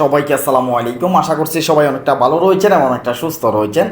সবাইকে আসসালামু আলাইকুম। আশা করছি সবাই অনেকটা ভালো রয়েছেন এবং অনেকটা সুস্থ রয়েছেন।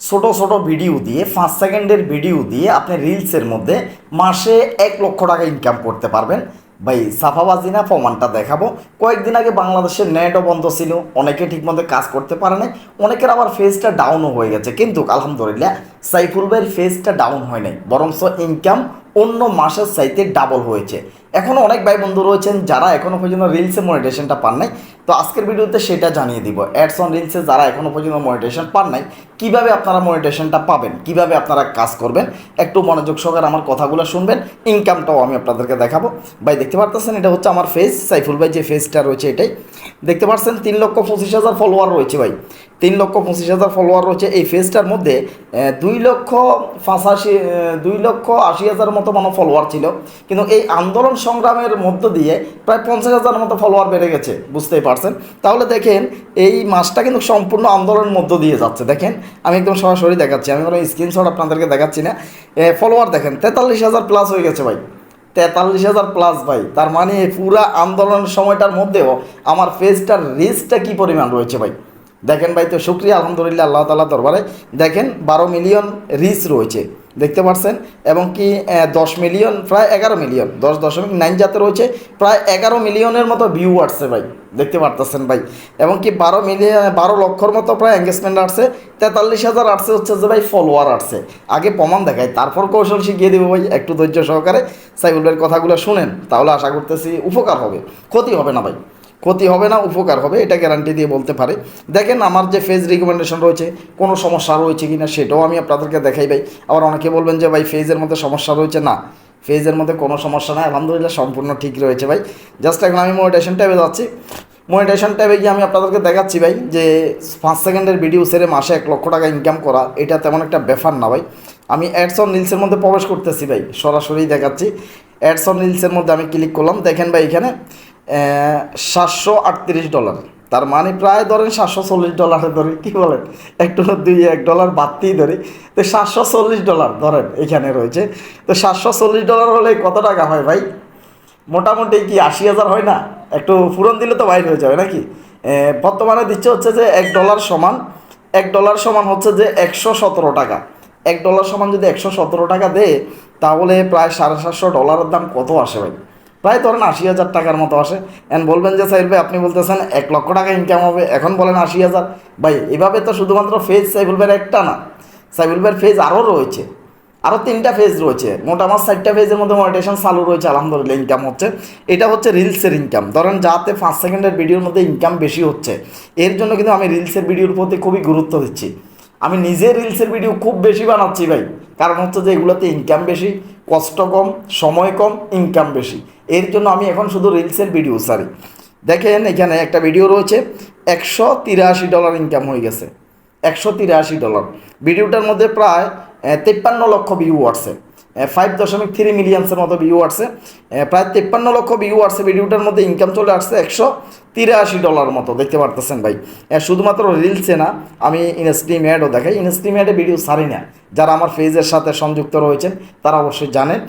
ছোট ছোট ভিডিও দিয়ে, পাঁচ সেকেন্ডের ভিডিও দিয়ে আপনি রিলসের মধ্যে মাসে এক লক্ষ টাকা ইনকাম করতে পারবেন। ভাই সাফাবাজি না প্রমাণটা দেখাবো। কয়েকদিন আগে বাংলাদেশের নেটও বন্ধ ছিল। অনেকে ঠিকমতো কাজ করতে পারে নাই। অনেকের আবার ফেজটা ডাউনও হয়ে গেছে। কিন্তু আলহামদুলিল্লাহ, সাইফুল ভাইয়ের ফেজটা ডাউন হয় নাই। বরঞ্চ ইনকাম অন্য মাসের চাইতে ডাবল হয়েছে। এখনও অনেক ভাই বন্ধু রয়েছেন যারা এখনও পর্যন্ত রিলসে মনিটেশনটা পান নাই। তো আজকের ভিডিওতে সেটা জানিয়ে দিব। অ্যাডস অন রিলসে যারা এখনও পর্যন্ত মনিটেশন পান নাই, কীভাবে আপনারা মনিটেশনটা পাবেন? কীভাবে আপনারা কাজ করবেন? একটু মনোযোগ সহকারে আমার কথাগুলো শুনবেন। ইনকামটাও আমি আপনাদেরকে দেখাবো। ভাই, দেখতে পারতেছেন এটা হচ্ছে আমার ফেস সাইফুল ভাই যে ফেসটা রয়েছে এটাই। দেখতে পাচ্ছেন তিন লক্ষ পঁচিশ হাজার ফলোয়ার রয়েছে ভাই। তিন লক্ষ পঁচিশ হাজার ফলোয়ার রয়েছে। এই ফেজটার মধ্যে দুই লক্ষ পাঁচাশি দুই লক্ষ আশি হাজার মতো মানে ফলোয়ার ছিল। কিন্তু এই আন্দোলন সংগ্রামের মধ্য দিয়ে প্রায় পঞ্চাশ হাজার মতো ফলোয়ার বেড়ে গেছে, বুঝতেই পারছেন? তাহলে দেখেন, এই মাসটা কিন্তু সম্পূর্ণ আন্দোলনের মধ্য দিয়ে যাচ্ছে। দেখেন, আমি একদম সরাসরি দেখাচ্ছি। আমি কোনো স্ক্রিনশট আপনাদেরকে দেখাচ্ছি না। ফলোয়ার দেখেন, তেতাল্লিশ হাজার প্লাস হয়ে গেছে ভাই। তেতাল্লিশ হাজার প্লাস ভাই। তার মানে পুরা আন্দোলনের সময়টার মধ্যেও আমার ফেজটার রিস্কটা কী পরিমাণ রয়েছে ভাই? দেখেন ভাই, তো শুক্রিয়া, আলহামদুলিল্লাহ, আল্লাহ তালা দরবারে। দেখেন, বারো মিলিয়ন রিচ রয়েছে, দেখতে পাচ্ছেন এবং কি দশ মিলিয়ন, প্রায় এগারো মিলিয়ন, দশ দশমিক নাইন যাতে রয়েছে, প্রায় এগারো মিলিয়নের মতো ভিউ আসছে ভাই, দেখতে পারতেছেন ভাই। এবং কি, বারো মিলিয়ন, বারো লক্ষর মতো প্রায় এঙ্গেজমেন্ট আসছে, তেতাল্লিশ হাজার আসছে হচ্ছে যে ভাই ফলোয়ার আসছে। আগে প্রমাণ দেখায় তারপর কৌশল শিখিয়ে দেবো ভাই, একটু ধৈর্য সহকারে। সাইবুল ভাইয়ের কথাগুলো শুনেন, তাহলে আশা করতেছি উপকার হবে, ক্ষতি হবে না ভাই। ক্ষতি হবে না, উপকার হবে, এটা গ্যারান্টি দিয়ে বলতে পারে। দেখেন, আমার যে ফেজ রিকমেন্ডেশন রয়েছে, কোনো সমস্যা রয়েছে কি না সেটাও আমি আপনাদেরকে দেখাই ভাই। আবার অনেকে বলবেন যে, ভাই ফেজের মধ্যে সমস্যা রয়েছে? না ফেজের মধ্যে কোনো সমস্যা নাই, আলহামদুলিল্লাহ সম্পূর্ণ ঠিক রয়েছে ভাই। জাস্ট এখন আমি মোডিটেশন ট্যাবে যাচ্ছি। মনিটেশন ট্যাবে গিয়ে আমি আপনাদেরকে দেখাচ্ছি ভাই, যে পাঁচ সেকেন্ডের ভিডিও সেরে মাসে এক লক্ষ টাকা ইনকাম করা, এটা তেমন একটা ব্যাপার না ভাই। আমি অ্যাডস অন রিলসের মধ্যে প্রবেশ করতেছি ভাই, সরাসরি দেখাচ্ছি। অ্যাডস অন রিলসের মধ্যে আমি ক্লিক করলাম। দেখেন ভাই, এখানে সাতশো আটত্রিশ ডলার। তার মানে প্রায় ধরেন সাতশো চল্লিশ ডলারে ধরি, কী বলেন? একটু দুই এক ডলার বাড়তেই ধরি। তো সাতশো চল্লিশ ডলার ধরেন, এখানে রয়েছে। তো সাতশো চল্লিশ ডলার হলে কত টাকা হয় ভাই? মোটামুটি কি আশি হাজার হয় না? একটু পূরণ দিলে তো বাইর হয়ে যাবে নাকি? বর্তমানে দিচ্ছে হচ্ছে যে এক ডলার সমান, এক ডলার সমান হচ্ছে যে একশো সতেরো টাকা। এক ডলার সমান যদি একশো সতেরো টাকা দেয়, তাহলে প্রায় সাড়ে সাতশো ডলারের দাম কত আসে ভাই? প্রায় ধরেন আশি হাজার টাকার মতো আসে। অ্যান্ড বলবেন যে সাইল ভাই, আপনি বলতেছেন এক লক্ষ টাকা ইনকাম হবে, এখন বলেন আশি হাজার। ভাই, এভাবে তো শুধুমাত্র ফেজ সাইবুল ভাইয়ের একটা না সাইবুল ভাইয়ের ফেজ আরও রয়েছে। আরও তিনটা ফেজ রয়েছে, মোটামুটি আমার চারটা ফেজের মধ্যে মনিটেশন চালু রয়েছে, আলহামদুলিল্লাহ ইনকাম হচ্ছে। এটা হচ্ছে রিলসের ইনকাম ধরেন যাতে পাঁচ সেকেন্ডের ভিডিওর মধ্যে ইনকাম বেশি হচ্ছে, এর জন্য কিন্তু আমি রিলসের ভিডিওর প্রতি খুবই গুরুত্ব দিচ্ছি। আমি নিজে রিলসের ভিডিও খুব বেশি বানাচ্ছি ভাই, কারণ হচ্ছে যে, এগুলোতে ইনকাম বেশি কষ্ট কম, সময় কম ইনকাম বেশি। এর জন্য আমি এখন শুধু রিলসের ভিডিও সারি দেখেন এখানে একটা ভিডিও রয়েছে, একশো তিরাশি ডলার ইনকাম হয়ে গেছে। একশো তিরাশি ডলার ভিডিওটার মধ্যে প্রায় তেপ্পান্ন লক্ষ ভিউ আসছে। ফাইভ দশমিক থ্রি মিলিয়ন্সের মতো ভিউ আসছে। প্রায় তেপ্পান্ন লক্ষ ভিউ আসছে ভিডিওটার মধ্যে ইনকাম চলে আসছে একশো তিরাশি ডলার মতো। দেখতে পারতেছেন ভাই? শুধুমাত্র রিলসে না, আমি ইনস্ট্রিম অ্যাডও দেখাই। ইনস্ট্রিম অ্যাডে ভিডিও সারি না। যারা আমার ফেজের সাথে সংযুক্ত রয়েছেন, তারা অবশ্যই জানেন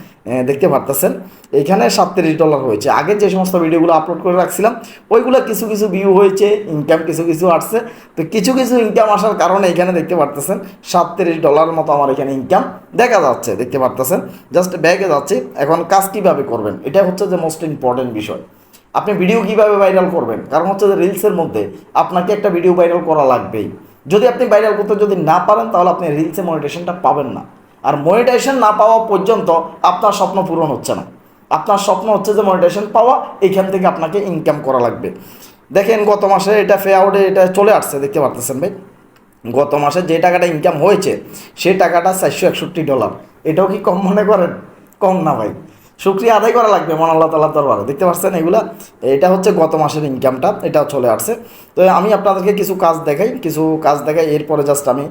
দেখতে পারতেছেন। এখানে সাতত্রিশ ডলার হয়েছে আগে যে সমস্ত ভিডিওগুলো আপলোড করে রাখছিলাম, ওইগুলো কিছু কিছু ভিউ হয়েছে ইনকাম কিছু কিছু আসছে। তো কিছু কিছু ইনকাম আসার কারণে এখানে দেখতে পারতেছেন, সাতত্রিশ ডলার মতো আমার এখানে ইনকাম দেখা যাচ্ছে, দেখতে পারতেছেন। জাস্ট ব্যাগে যাচ্ছে। এখন কাজ কীভাবে করবেন? এটা হচ্ছে যে মোস্ট ইম্পর্টেন্ট বিষয়। আপনি ভিডিও কীভাবে ভাইরাল করবেন? কারণ হচ্ছে যে রিলসের মধ্যে আপনাকে একটা ভিডিও ভাইরাল করা লাগবেই। যদি আপনি ভাইরাল করতে যদি না পারেন, তাহলে আপনি রিলসে মনিটেশনটা পাবেন না। আর মনিটেশন না পাওয়া পর্যন্ত আপনার স্বপ্ন পূরণ হচ্ছে না। আপনার স্বপ্ন হচ্ছে যে মনিটেশন পাওয়া এইখান থেকে আপনাকে ইনকাম করা লাগবে। দেখেন, গত মাসে এটা ফে আউটে এটা চলে আসছে, দেখতে পারতেছেন ভাই? গত মাসে যে টাকাটা ইনকাম হয়েছে সেই টাকাটা চারশো একষট্টি ডলার এটাও কি কম মনে করেন? কম না ভাই। শুক্রিয়া আদায় করা লাগবে মন আল্লাহ তাল্লাহ দরবারে। দেখতে পাচ্ছেন এগুলা? এটা হচ্ছে গত মাসের ইনকামটা এটা চলে আসছে। তো আমি আপনাদেরকে কিছু কাজ দেখাই, কিছু কাজ দেখাই, এরপরে জাস্ট আমি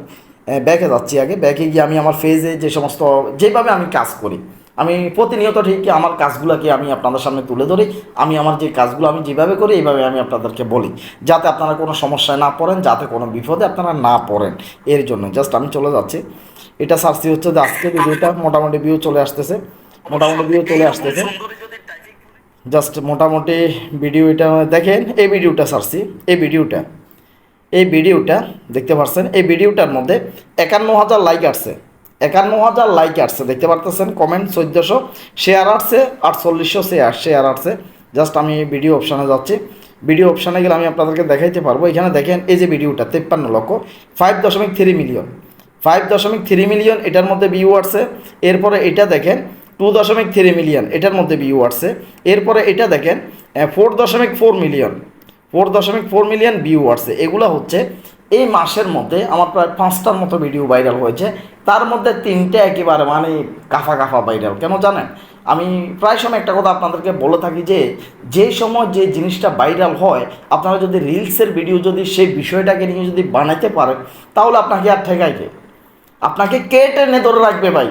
ব্যাকে যাচ্ছি আগে। ব্যাকে গিয়ে আমি আমার ফেজে যে সমস্ত, যেভাবে আমি কাজ করি, আমি প্রতিনিয়ত ঠিক আমার কাজগুলোকে আমি আপনাদের সামনে তুলে ধরি, আমি আমার যে কাজগুলো আমি যেভাবে করি, এইভাবে আমি আপনাদেরকে বলি। যাতে আপনারা কোনো সমস্যায় না পড়েন, যাতে কোনো বিপদে আপনারা না পড়েন। এর জন্য জাস্ট আমি চলে যাচ্ছি। এটা সার্চি হচ্ছে যে আজকে ভিডিওটা মোটামুটি ভিউ চলে আসতেছে। মোটামুটি চলে আসতেছে। জাস্ট মোটামুটি ভিডিও এটা দেখেন, এই ভিডিওটা সারছি, এই ভিডিওটা এই ভিডিওটা দেখতে পাচ্ছেন এই ভিডিওটার মধ্যে একান্ন হাজার লাইক আসছে, একান্ন হাজার লাইক আসছে, দেখতে পারতেছেন কমেন্ট চোদ্দোশো শেয়ার আসছে, আটচল্লিশশো শেয়ার শেয়ার আসছে। জাস্ট আমি ভিডিও অপশানে যাচ্ছি ভিডিও অপশানে গেলে আমি আপনাদেরকে দেখাইতে পারব। এখানে দেখেন, এই যে ভিডিওটা তেপ্পান্ন লক্ষ ফাইভ দশমিক থ্রি মিলিয়ন ফাইভ দশমিক থ্রি মিলিয়ন এটার মধ্যে ভিউ আসছে। এরপরে এটা দেখেন টু দশমিক থ্রি মিলিয়ন এটার মধ্যে ভিউ আসছে। এরপরে এটা দেখেন ফোর দশমিক ফোর মিলিয়ন ফোর দশমিক ফোর মিলিয়ন ভিউ আসছে। এগুলো হচ্ছে এই মাসের মধ্যে আমার প্রায় পাঁচটার মতো ভিডিও ভাইরাল হয়েছে। তার মধ্যে তিনটে একেবারে মানে কাফা কাফা ভাইরাল কেন জানেন? আমি প্রায় সময় একটা কথা আপনাদেরকে বলে থাকি যে যে সময় যে জিনিসটা ভাইরাল হয়, আপনারা যদি রিলসের ভিডিও যদি সেই বিষয়টাকে নিয়ে যদি বানাইতে পারেন, তাহলে আপনাকে আর ঠেকাইকে আপনাকে কে টেনে ধরে রাখবে ভাই?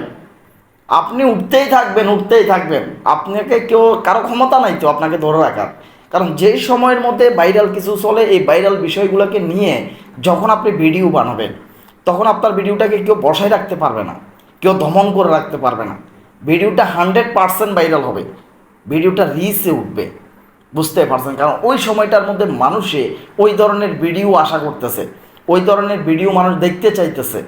আপনি উঠতেই থাকবেন উঠতেই থাকবেন। আপনাকে কেউ, কারও ক্ষমতা নাই তো আপনাকে ধরে রাখার। কারণ যেই সময়ের মধ্যে ভাইরাল কিছু চলে, এই ভাইরাল বিষয়গুলোকে নিয়ে যখন আপনি ভিডিও বানাবেন, তখন আপনার ভিডিওটাকে কেউ বসায় রাখতে পারবে না, কেউ দমন করে রাখতে পারবে না। ভিডিওটা হান্ড্রেড পারসেন্ট ভাইরাল হবে ভিডিওটা রিচে উঠবে। বুঝতে পারছেন? কারণ ওই সময়টার মধ্যে মানুষে ওই ধরনের ভিডিও আশা করতেছে, ওই ধরনের ভিডিও মানুষ দেখতে চাইতেছে,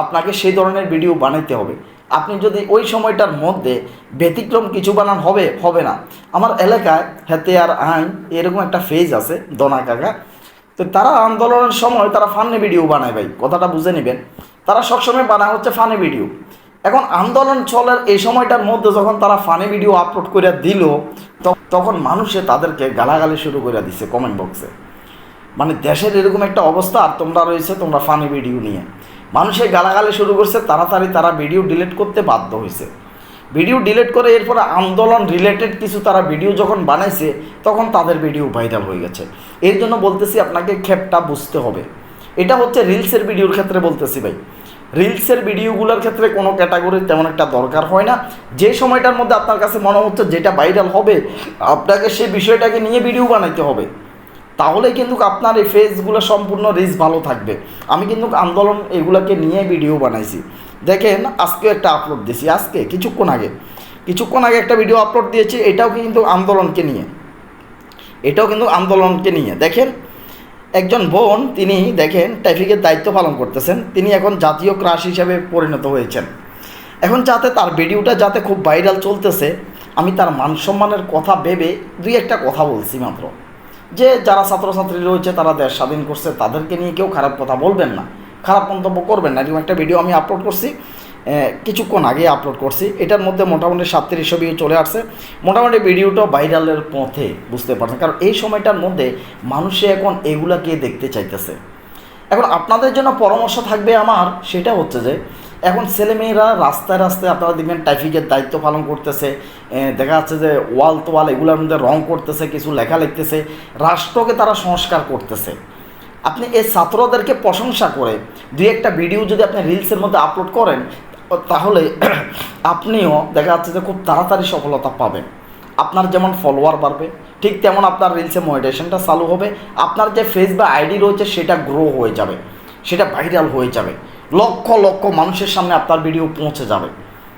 আপনাকে সেই ধরনের ভিডিও বানাইতে হবে। আপনি যদি ওই সময়টার মধ্যে ব্যতিক্রম কিছু বানান হবে হবে না। আমার এলাকায় হাতে আর আইন এরকম একটা ফেজ আছে, দনা কাকা। তো তারা আন্দোলনের সময় তারা ফানি ভিডিও বানায় ভাই, কথাটা বুঝে নেবেন। তারা সবসময় বানায় হচ্ছে ফানি ভিডিও এখন আন্দোলন চলার এই সময়টার মধ্যে যখন তারা ফানি ভিডিও আপলোড করে দিল তখন মানুষে তাদেরকে গালাগালি শুরু করে দিছে কমেন্ট বক্সে মানে দেশের এরকম একটা অবস্থা, আর তোমরা রয়েছে তোমরা ফানি ভিডিও নিয়ে। মানুষে গালাগালি শুরু করছে, তাড়াতাড়ি তারা ভিডিও ডিলিট করতে বাধ্য হয়েছে। ভিডিও ডিলিট করে এরপরে আন্দোলন রিলেটেড কিছু তারা ভিডিও যখন বানাইছে, তখন তাদের ভিডিও ভাইরাল হয়ে গেছে। এর জন্য বলতেছি আপনাকে ক্ষেপটা বুঝতে হবে। এটা হচ্ছে রিলসের ভিডিওর ক্ষেত্রে বলতেছি ভাই। রিলসের ভিডিওগুলোর ক্ষেত্রে কোনো ক্যাটাগরি তেমন একটা দরকার হয় না। যে সময়টার মধ্যে আপনার কাছে মনে হচ্ছে যেটা ভাইরাল হবে, আপনাকে সেই বিষয়টাকে নিয়ে ভিডিও বানাইতে হবে। তাহলে কিন্তু আপনার এই ফেসগুলো সম্পূর্ণ রিচ ভালো থাকবে। আমি কিন্তু আন্দোলন এগুলোকে নিয়ে ভিডিও বানাইছি। দেখেন, আজকে একটা আপলোড দিয়েছি আজকে, কিছুক্ষণ আগে। কিছুক্ষণ আগে একটা ভিডিও আপলোড দিয়েছি। এটাও কিন্তু আন্দোলনকে নিয়ে। এটাও কিন্তু আন্দোলনকে নিয়ে। দেখেন, একজন বোন, তিনি দেখেন, ট্রাফিকের দায়িত্ব পালন করতেছেন। তিনি এখন জাতীয় ক্রাশ হিসাবে পরিণত হয়েছেন। এখন যাতে তার ভিডিওটা যাতে খুব ভাইরাল চলতেছে, আমি তার মান সম্মানের কথা ভেবে দুই একটা কথা বলছি মাত্র। যে যারা ছাত্রছাত্রী রয়েছে, তারা দেশ স্বাধীন করছে, তাদেরকে নিয়ে কেউ খারাপ কথা বলবেন না। খারাপ মন্তব্য করবেন না। এরকম একটা ভিডিও আমি আপলোড করছি। কিছুক্ষণ আগে আপলোড করছি। এটার মধ্যে মোটামুটি সাতত্রিশশো ভিউ চলে আসছে। মোটামুটি ভিডিওটা ভাইরালের পথে, বুঝতে পারছেন? কারণ এই সময়টার মধ্যে মানুষে এখন এগুলাকে দেখতে চাইতেছে। এখন আপনাদের জন্য পরামর্শ থাকবে আমার, সেটা হচ্ছে যে এখন ছেলেমেয়েরা রাস্তায় রাস্তায় আপনারা দেখবেন ট্রাফিকের দায়িত্ব পালন করতেছে দেখা যাচ্ছে যে ওয়াল তোয়াল এগুলোর মধ্যে রং করতেছে, কিছু লেখা লিখতেছে, রাষ্ট্রকে তারা সংস্কার করতেছে। আপনি এই ছাত্রদেরকে প্রশংসা করে দুই একটা ভিডিও যদি আপনি রিলসের মধ্যে আপলোড করেন তাহলে আপনিও দেখা যাচ্ছে যে খুব তাড়াতাড়ি সফলতা পাবেন। আপনার যেমন ফলোয়ার বাড়বে, ঠিক তেমন আপনার রিলসে মনিটেশনটা চালু হবে, আপনার যে ফেস বা আইডি রয়েছে সেটা গ্রো হয়ে যাবে, সেটা ভাইরাল হয়ে যাবে। লক্ষ লক্ষ মানুষের সামনে আপনার ভিডিও পৌঁছে যাবে।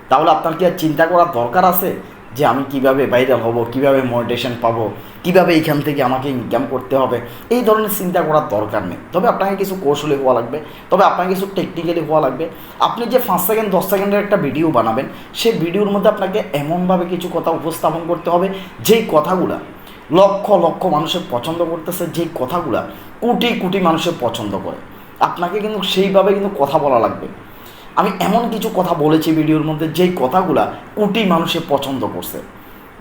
তাহলে আপনার কি আর চিন্তা করার দরকার আছে? যে আমি কীভাবে ভাইরাল হব, কীভাবে মনিটেশন পাবো, কীভাবে এইখান থেকে আমাকে ইনকাম করতে হবে? এই ধরনের চিন্তা করার দরকার নেই। তবে আপনাকে কিছু কৌশলী হওয়া লাগবে। তবে আপনাকে কিছু টেকনিক্যালি হওয়া লাগবে। আপনি যে পাঁচ সেকেন্ড দশ সেকেন্ডের একটা ভিডিও বানাবেন, সেই ভিডিওর মধ্যে আপনাকে এমনভাবে কিছু কথা উপস্থাপন করতে হবে, যেই কথাগুলা লক্ষ লক্ষ মানুষের পছন্দ করতেছে, যেই কথাগুলা কোটি কোটি মানুষের পছন্দ করে। আপনাকে কিন্তু সেইভাবে কিন্তু কথা বলা লাগবে। আমি এমন কিছু কথা বলেছি ভিডিওর মধ্যে যেই কথাগুলা কোটি মানুষে পছন্দ করছে।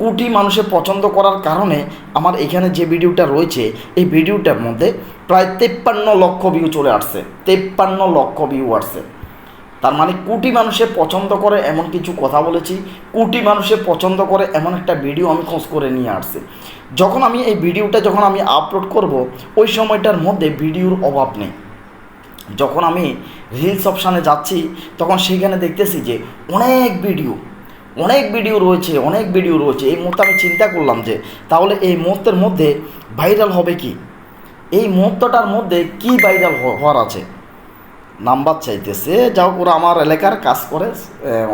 কোটি মানুষে পছন্দ করার কারণে আমার এখানে যে ভিডিওটা রয়েছে, এই ভিডিওটার মধ্যে প্রায় তেপ্পান্ন লক্ষ ভিউ চলে আসছে। তেপ্পান্ন লক্ষ ভিউ আসছে। তার মানে কোটি মানুষে পছন্দ করে এমন কিছু কথা বলেছি, কোটি মানুষে পছন্দ করে এমন একটা ভিডিও আমি খোঁজ করে নিয়ে আসছি। যখন আমি এই ভিডিওটা যখন আমি আপলোড করব, ওই সময়টার মধ্যে ভিডিওর অভাব নেই। যখন আমি রিলস অপশানে যাচ্ছি, তখন সেখানে দেখতেছি যে অনেক ভিডিও অনেক ভিডিও রয়েছে, অনেক ভিডিও রয়েছে। এই মুহূর্তে আমি চিন্তা করলাম যে তাহলে এই মুহূর্তের মধ্যে ভাইরাল হবে কি? এই মুহূর্তটার মধ্যে কি ভাইরাল হওয়ার আছে? নাম্বার চাইতেছে। যা হোক, ওরা আমার এলাকার কাজ করে।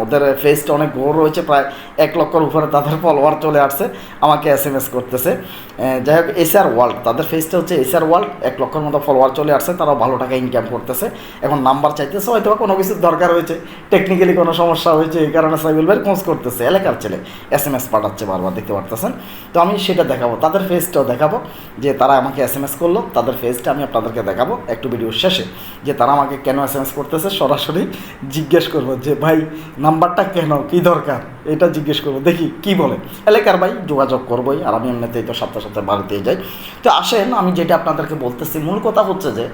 ওদের ফেসটা অনেক বড় রয়েছে, প্রায় এক লক্ষর উপরে তাদের ফলোয়ার চলে আসছে, আমাকে এস এম এস করতেছে যাই হোক এসআর ওয়ার্ল্ড তাদের ফেসটা হচ্ছে এসআর ওয়ার্ল্ড এক লক্ষর মতো ফলোয়ার চলে আসছে, তারাও ভালো টাকা ইনকাম করতেছে। এখন নাম্বার চাইতেছে, হয়তো কোনো কিছুর দরকার হয়েছে টেকনিক্যালি কোনো সমস্যা হয়েছে, এই কারণে সাইবুল ভাই খোঁজ করতেছে, এলাকার ছেলে এস এম এস পাঠাচ্ছে বারবার, দেখতে পারতেছেন? তো আমি সেটা দেখাবো, তাদের ফেসটাও দেখাবো, যে তারা আমাকে এস এম এস করল, তাদের ফেসটা আমি আপনাদেরকে দেখাবো, একটু ভিডিওর শেষে, যে তারা আমাকে কেন এস এম করতেছে? সরাসরি জিজ্ঞেস করব যে, ভাই, নাম্বারটা কেন? কি দরকার? এটা জিজ্ঞেস করব। দেখি কি বলে। এলাকার ভাই যোগাযোগ করবোই আর আমি এমনিতেই তো সপ্তাহে সপ্তাহে বাড়িতে যাই। তো আসেন, আমি যেটা আপনাদেরকে বলতেছি, মূল কথা হচ্ছে যে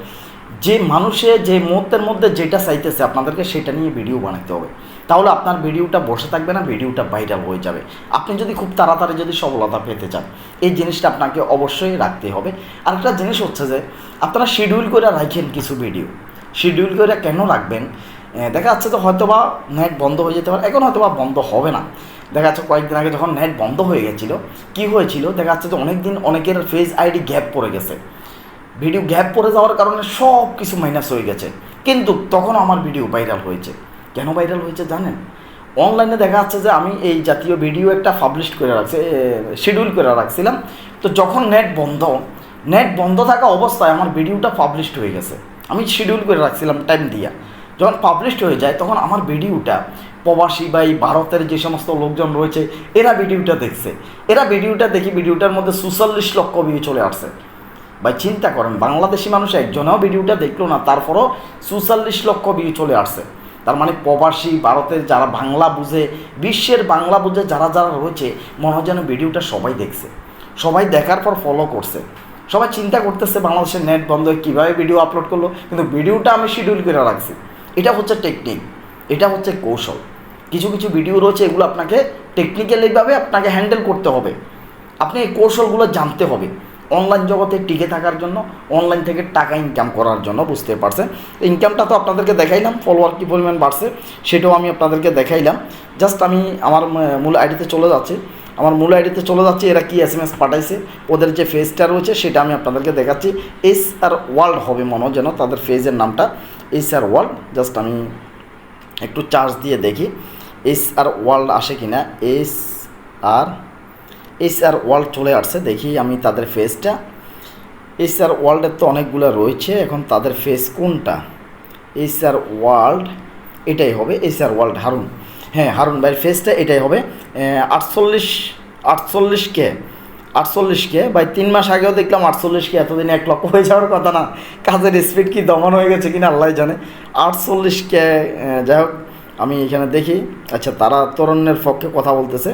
যে মানুষে যে মুহূর্তের মধ্যে যেটা চাইতেছে আপনাদেরকে সেটা নিয়ে ভিডিও বানাতে হবে। তাহলে আপনার ভিডিওটা বসে থাকবে না, ভিডিওটা ভাইরাল হয়ে যাবে। আপনি যদি খুব তাড়াতাড়ি যদি সফলতা পেতে চান, এই জিনিসটা আপনাকে অবশ্যই রাখতে হবে। আর একটা জিনিস হচ্ছে যে, আপনারা শিডিউল করে রাখেন কিছু ভিডিও শিডিউল করে কেন রাখবেন? দেখা যাচ্ছে তো হয়তো বা নেট বন্ধ হয়ে যেতে পারে। এখন হয়তো বা বন্ধ হবে না। দেখা যাচ্ছে কয়েকদিন আগে যখন নেট বন্ধ হয়ে গেছিল, কী হয়েছিল? দেখা যাচ্ছে যে অনেক দিন অনেকের ফেস আইডি গ্যাপ পড়ে গেছে। ভিডিও গ্যাপ পড়ে যাওয়ার কারণে সব কিছু মাইনাস হয়ে গেছে। কিন্তু তখন আমার ভিডিও ভাইরাল হয়েছে। কেন ভাইরাল হয়েছে জানেন? অনলাইনে দেখা যাচ্ছে যে আমি এই জাতীয় ভিডিও একটা পাবলিশ করে রাখছি শিডিউল করে রাখছিলাম। তো যখন নেট বন্ধ নেট বন্ধ থাকা অবস্থায় আমার ভিডিওটা পাবলিশড হয়ে গেছে। আমি শিডিউল করে রাখছিলাম টাইম দিয়া। যখন পাবলিশড হয়ে যায়, তখন আমার ভিডিওটা প্রবাসী বা এই ভারতের যে সমস্ত লোকজন রয়েছে, এরা ভিডিওটা দেখছে। এরা ভিডিওটা দেখি ভিডিওটার মধ্যে চুচল্লিশ লক্ষ ভিউ চলে আসছে। ভাই, চিন্তা করেন, বাংলাদেশি মানুষ একজনেও ভিডিওটা দেখল না, তারপরও চুচল্লিশ লক্ষ ভিউ চলে আসছে। তার মানে প্রবাসী, ভারতের যারা বাংলা বুঝে, বিশ্বের বাংলা বুঝে যারা যারা রয়েছে, মনে হয় যেন ভিডিওটা সবাই দেখছে। সবাই দেখার পর ফলো করছে। সবাই চিন্তা করতেছে বাংলাদেশের নেট বন্ধ কীভাবে ভিডিও আপলোড করল, কিন্তু ভিডিওটা আমি শিডিউল করে রাখছি। এটা হচ্ছে টেকনিক এটা হচ্ছে কৌশল। কিছু কিছু ভিডিও রয়েছে, এগুলো আপনাকে টেকনিক্যালিভাবে আপনাকে হ্যান্ডেল করতে হবে। আপনি এই কৌশলগুলো জানতে হবে। অনলাইন জগতে টিকে থাকার জন্য অনলাইন থেকে টাকা ইনকাম করার জন্য, বুঝতে পারছেন? ইনকামটা তো আপনাদেরকে দেখাইলাম ফলোয়ার কী পরিমাণ বাড়ছে, সেটাও আমি আপনাদেরকে দেখাইলাম। জাস্ট আমি আমার মূল আইডিতে চলে যাচ্ছি। আমার মূল আইডিতে চলে যাচ্ছি, এরা কি এস এম এস পাঠাইছে, ওদের যে ফেজটা রয়েছে সেটা আমি আপনাদেরকে দেখাচ্ছি। এস আর ওয়ার্ল্ড হবে মনে যেন তাদের ফেজের নামটা। এস আর ওয়ার্ল্ড জাস্ট আমি একটু চার্জ দিয়ে দেখি। এস আর ওয়ার্ল্ড আসে কি না S R S R world চলে আসছে, দেখি আমি তাদের ফেসটা এস আর ওয়ার্ল্ডের তো অনেকগুলো রয়েছে, এখন তাদের ফেস কোনটা? এস আর ওয়ার্ল্ড এটাই হবে। S R world Harun. হ্যাঁ হারুন ভাইয়ের ফেসটা এটাই হবে। আটচল্লিশ আটচল্লিশ কে আটচল্লিশ কে, ভাই তিন মাস আগেও দেখলাম আটচল্লিশ কে, এতদিন এক লক্ষ হয়ে যাওয়ার কথা না। কাজের স্পিড কি দমন হয়ে গেছে কিনা আল্লাহ জানে। আটচল্লিশ কে যাই হোক, আমি এখানে দেখি। আচ্ছা তারা তরুণের পক্ষে কথা বলতেছে।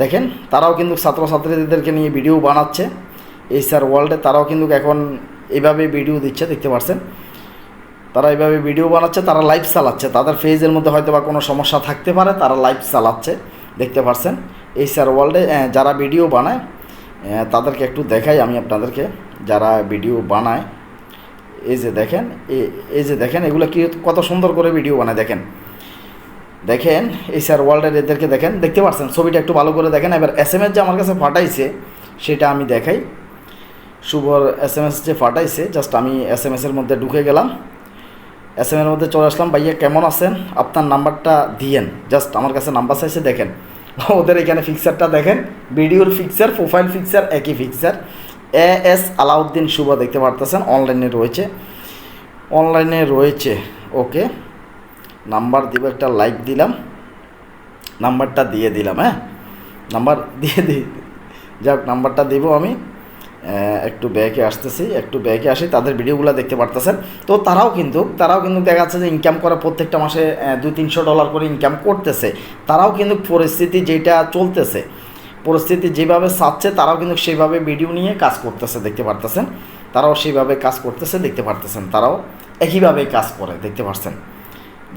দেখেন, তারাও কিন্তু ছাত্রছাত্রীদেরকে নিয়ে ভিডিও বানাচ্ছে। এই স্যার ওয়ার্ল্ডে তারাও কিন্তু এখন এইভাবে ভিডিও দিচ্ছে, দেখতে পাচ্ছেন তারা এইভাবে ভিডিও বানাচ্ছে, তারা লাইভ চালাচ্ছে। তাদের ফেজের মধ্যে হয়তো বা কোনো সমস্যা থাকতে পারে, তারা লাইভ চালাচ্ছে। দেখতে পাচ্ছেন এই স্যার ওয়ার্ল্ডে যারা ভিডিও বানায় তাদেরকে একটু দেখাই আমি আপনাদেরকে। যারা ভিডিও বানায়, এই যে দেখেন এই যে দেখেন, এগুলো কি কত সুন্দর করে ভিডিও বানায়, দেখেন। দেখেন, এই স্যার ওয়ার্ল্ডের এদেরকে দেখেন, দেখতে পাচ্ছেন ছবিটা একটু ভালো করে দেখেন। এবার এস এম এস যে আমার কাছে ফাটাইছে সেটা আমি দেখাই। শুভর এস এম এস যে ফাটাইছে জাস্ট আমি এস এম এসের মধ্যে ঢুকে গেলাম। এস এম এর মধ্যে চলে আসলাম। ভাইয়া, কেমন আছেন? আপনার নাম্বারটা দিয়েন। জাস্ট আমার কাছে নাম্বার চাইছে, দেখেন। ওদের এখানে ফিক্সারটা দেখেন। ভিডিওর ফিক্সার প্রোফাইল ফিক্সার একই fixer A S Alauddin Shubho দেখতে পারতেছেন। অনলাইনে রয়েছে। অনলাইনে রয়েছে। ওকে নাম্বার দিব, একটা লাইক দিলাম। নাম্বারটা দিয়ে দিলাম হ্যাঁ? নাম্বার দিয়ে দিই যাক, নাম্বারটা দেবো আমি। একটু ব্যাকে আসতেছি, একটু ব্যাকে আসি, তাদের ভিডিওগুলো দেখতে পারতেছেন। তো তারাও কিন্তু তারাও কিন্তু দেখা যাচ্ছে যে ইনকাম করে প্রত্যেকটা মাসে দুই তিনশো ডলার করে ইনকাম করতেছে। তারাও কিন্তু পরিস্থিতি যেটা চলতেছে, পরিস্থিতি যেভাবে চাচ্ছে, তারাও কিন্তু সেইভাবে ভিডিও নিয়ে কাজ করতেছে, দেখতে পারতেছেন। তারাও সেইভাবে কাজ করতেছে, দেখতে পারতেছেন। তারাও একইভাবে কাজ করে, দেখতে পারছেন।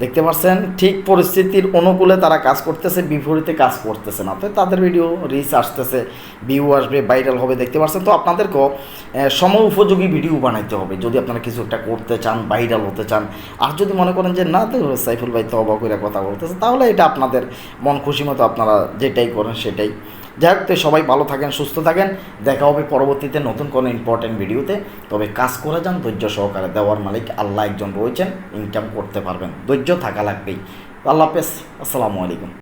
দেখতে পাচ্ছেন ঠিক পরিস্থিতির অনুকূলে তারা কাজ করতেছে, বিপরীতে কাজ করতেছে না। তো তাদের ভিডিও রিচ আসতেছে ভিউ আসবে ভাইরাল হবে, দেখতে পাচ্ছেন তো আপনাদেরকেও সময় উপযোগী ভিডিও বানাইতে হবে। যদি আপনারা কিছু একটা করতে চান ভাইরাল হতে চান, আর যদি মনে করেন যে না, তো সাইফুল ভাই তো অবাক কথা বলতেছে, তাহলে এটা আপনাদের মন খুশি মতো আপনারা যেটাই করেন সেটাই যাই হোক সবাই ভালো থাকেন, সুস্থ থাকেন। দেখা হবে পরবর্তীতে নতুন কোনো ইম্পর্টেন্ট ভিডিওতে তবে কাজ করে যান, ধৈর্য সহকারে। দেওয়ার মালিক আল্লাহ একজন রয়েছেন ইনকাম করতে পারবেন। ধৈর্য থাকা লাগবেই। আল্লাহ হাফেজ। আসসালামু আলাইকুম।